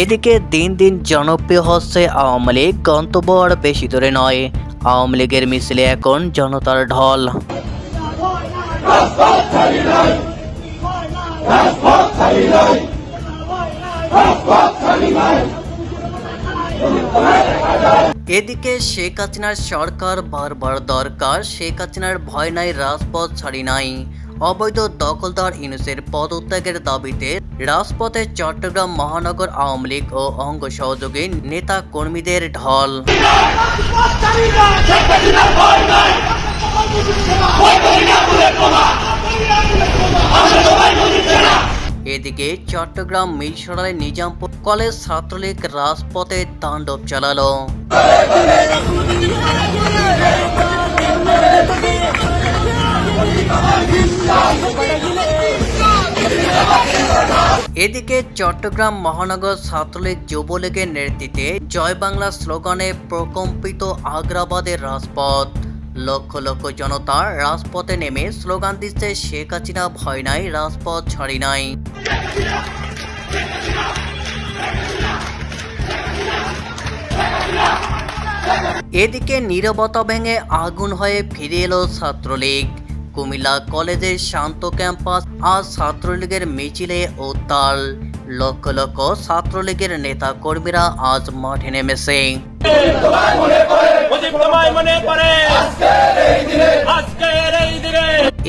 এদিকে দিন দিন জনপ্রিয় হচ্ছে আওয়ামী লীগ, গন্তব্য আর বেশি দূরে নয়। আওয়ামী লীগের মিছিলে এখন জনতার ঢল। এদিকে শেখ হাসিনার সরকার বারবার দরকার, শেখ হাসিনার ভয় নাই, রাজপথ ছাড়ি নাই। অবৈধ দখলদার ইউনুসের পদত্যাগের দাবিতে রাজপথে চট্টগ্রাম মহানগর আওয়ামী লীগ ও অঙ্গ সহযোগী নেতা কর্মীদের ঢল। এদিকে চট্টগ্রাম মিরসরাই নিজামপুর কলেজ ছাত্রলীগ রাজপথে তাণ্ডব চালালো। এদিকে চট্টগ্রাম মহানগর ছাত্রলীগ যুবলীগের নেতৃত্বে জয় বাংলা স্লোগানে প্রকম্পিত আগ্রাবাদের রাজপথ। লক্ষ লক্ষ জনতা রাজপথে নেমে স্লোগান দিচ্ছে শেখ হাসিনা, ভয় নাই, রাজপথ ছাড়ি নাই। এদিকে নীরবতা ভেঙে আগুন হয়ে ফিরে এলো ছাত্রলীগ। কুমিল্লা কলেজের শান্ত ক্যাম্পাস আজ ছাত্রলীগের মিছিলে উত্তাল। লক্ষ লক্ষ ছাত্রলীগের নেতা কর্মীরা আজ মাঠে নেমেছে।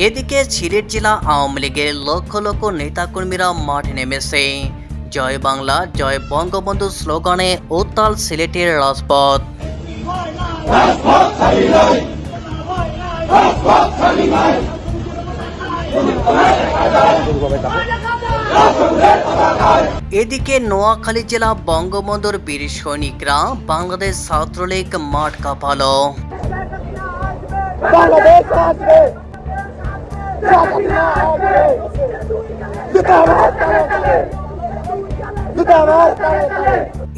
এদিকে সিলেট জেলা আওয়ামী লীগের লক্ষ লক্ষ নেতাকর্মীরা মাঠে নেমেছে। জয় বাংলা, জয় বঙ্গবন্ধু স্লোগানে উত্তাল সিলেটের রাজপথ। এদিকে নোয়াখালী জেলা বঙ্গবন্ধুর বীর সৈনিকরা বাংলাদেশ ছাত্রলীগ মাঠ কাঁপালো।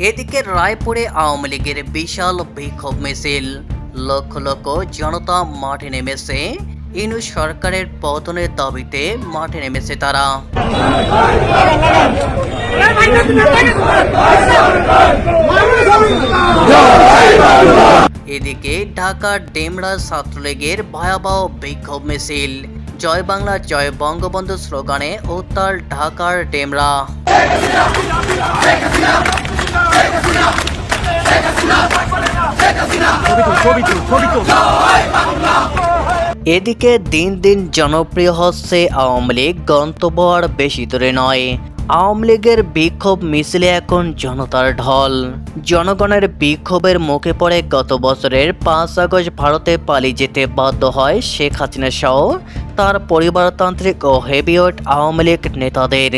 এদিকে রায়পুরে আওয়ামী লীগের বিশাল বিক্ষোভ মিছিল। লক্ষ লক্ষ জনতা মাঠে নেমেছে। ইনু সরকারের পতনের দাবিতে মাঠে নেমেছে তারা। এদিকে ঢাকার ডেমরা ছাত্রলীগের ভয়াবহ বিক্ষোভ মিছিল। জয় বাংলা, জয় বঙ্গবন্ধু স্লোগানে উত্তাল ঢাকার ডেমরা। এদিকে দিন দিন জনপ্রিয় হচ্ছে আওয়ামী লীগ, গন্তব্য আর বেশি দূরে নয়। আওয়ামী লীগের বিক্ষোভ মিছিলে এখন জনতার ঢল। জনগণের বিক্ষোভের মুখে পড়ে গত বছরের পাঁচ আগস্ট ভারতে পালিয়ে যেতে বাধ্য হয় শেখ হাসিনা সহ তার পরিবারতান্ত্রিক ও হেভিওয়েট আওয়ামী লীগ নেতাদের।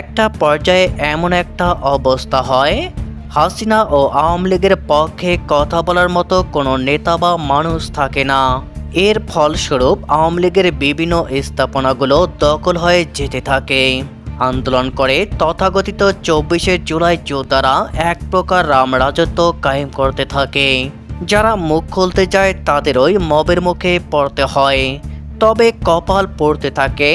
একটা পর্যায়ে এমন একটা অবস্থা হয় হাসিনা ও আওয়ামী লীগের পক্ষে কথা বলার মতো কোনো নেতা বা মানুষ থাকে না। এর ফলস্বরূপ আওয়ামী লীগের বিভিন্ন স্থাপনাগুলো দখল হয়ে যেতে থাকে। আন্দোলন করে তথাকথিত চব্বিশে জুলাই যোদ্ধারা এক প্রকার রাম রাজত্ব কায়েম করতে থাকে। যারা মুখ খুলতে যায় তাদেরই মবের মুখে পড়তে হয়। তবে কপাল পড়তে থাকে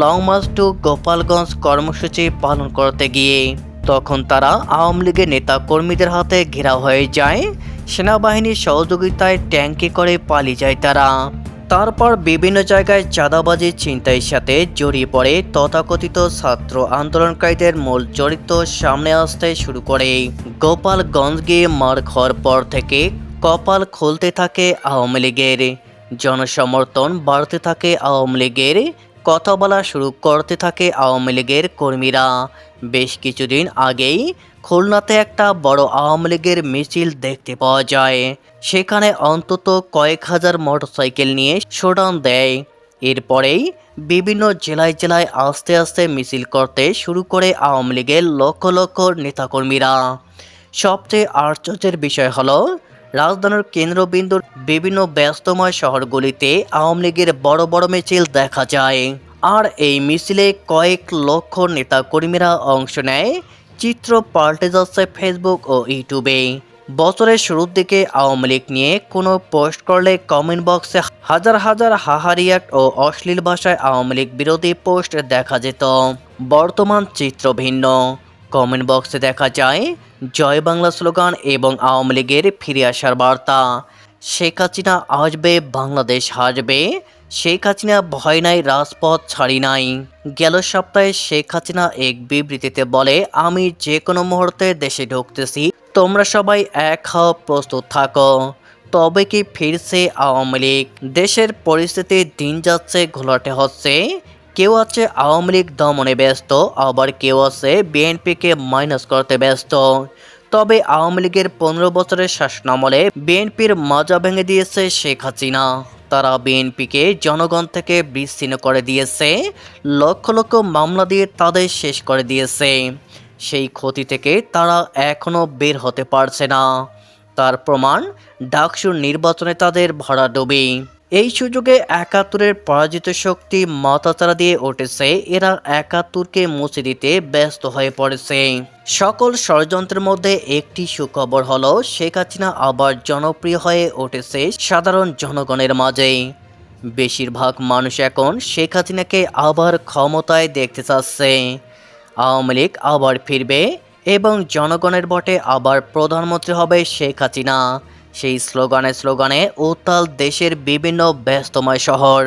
লং মার্চ টু গোপালগঞ্জ কর্মসূচি পালন করতে গিয়ে। তখন তারা আওয়ামী লীগের নেতা কর্মীদের হাতে ঘেরাও হয়ে যায়। সেনাবাহিনীর সহযোগিতায় ট্যাঙ্কে করে পালিয়ে যায় তারা। তারপর বিভিন্ন জায়গায় চাঁদাবাজি ছিনতাইয়ের সাথে জড়িয়ে পড়ে তথাকথিত ছাত্র আন্দোলনকারীদের মূল চরিত্র সামনে আসতে শুরু করে। গোপালগঞ্জ গিয়ে মার খাওয়ার পর থেকে কপাল খুলতে থাকে আওয়ামী লীগের। জনসমর্থন বাড়তে থাকে আওয়ামী লীগের। কথা বলা শুরু করতে থাকে আওয়ামী লীগের কর্মীরা। বেশ কিছুদিন আগেই খুলনাতে একটা বড় আওয়ামী লীগের মিছিল দেখতে পাওয়া যায়। সেখানে অন্তত কয়েক হাজার মোটরসাইকেল নিয়ে শোডাউন দেয়। এরপরেই বিভিন্ন জেলায় জেলায় আস্তে আস্তে মিছিল করতে শুরু করে আওয়ামী লীগের লক্ষ লক্ষ নেতাকর্মীরা। সবচেয়ে আশ্চর্যের বিষয় হলো রাজধানীর কেন্দ্রবিন্দুর বিভিন্ন ব্যস্তময় শহরগুলিতে আওয়ামী লীগের বড় বড় মিছিল দেখা যায়। আর এই মিছিলে কয়েক লক্ষ নেতাকর্মীরা অংশ নেয়। চিত্র পাল্টে যাচ্ছে ফেসবুক ও ইউটিউবে বছরের শুরুর দিকে আওয়ামী লীগ নিয়ে কোনো পোস্ট করলে কমেন্ট বক্সে হাজার হাজার হাহারিয়াট ও অশ্লীল ভাষায় আওয়ামী লীগ বিরোধী পোস্ট দেখা যেত। বর্তমান চিত্র ভিন্ন। কমেন্ট বক্সে দেখা যায়, জয় বাংলা স্লোগান এবং আওয়ামী লীগের ফিরে আসার বার্তা। শেখ হাসিনা আসবে, বাংলাদেশ হাসবে। শেখ হাসিনা ভয় নাই, রাজপথ ছাড়ি নাই। গেল সপ্তাহে শেখ হাসিনা এক বিবৃতিতে বলে, আমি যে কোনো মুহূর্তে দেশে ঢুকতেছি, তোমরা সবাই এক হও, প্রস্তুত থাকো। তবে কি ফিরছে আওয়ামী লীগ? দেশের পরিস্থিতি দিন যাচ্ছে, ঘোলাটে হচ্ছে। কেউ আছে আওয়ামী লীগ দমনে ব্যস্ত, আবার কেউ আছে বিএনপিকে মাইনাস করতে ব্যস্ত। তবে আওয়ামী লীগের পনেরো বছরের শাসনামলে বিএনপির মাজা ভেঙে দিয়েছে শেখ হাসিনা। তারা বিএনপিকে জনগণ থেকে বিচ্ছিন্ন করে দিয়েছে, লক্ষ লক্ষ মামলা দিয়ে তাদের শেষ করে দিয়েছে। সেই ক্ষতি থেকে তারা এখনও বের হতে পারছে না। তার প্রমাণ ডাকসুর নির্বাচনে তাদের ভরাডুবি এই সুযোগে একাত্তরের পরাজিত শক্তি মাথাচাড়া দিয়ে উঠেছে। এরা একাত্তরকে মুছে দিতে ব্যস্ত হয়ে পড়েছে। সকল ষড়যন্ত্রের মধ্যে একটি সুখবর হলো, শেখ হাসিনা আবার জনপ্রিয় হয়ে উঠেছে সাধারণ জনগণের মাঝে। বেশিরভাগ মানুষ এখন শেখ হাসিনাকে আবার ক্ষমতায় দেখতে চাচ্ছে। আওয়ামী লীগ আবার ফিরবে এবং জনগণের ভোটে আবার প্রধানমন্ত্রী হবে শেখ হাসিনা। সেই স্লোগানে স্লোগানে উত্তাল দেশের বিভিন্ন ব্যস্তময় শহর।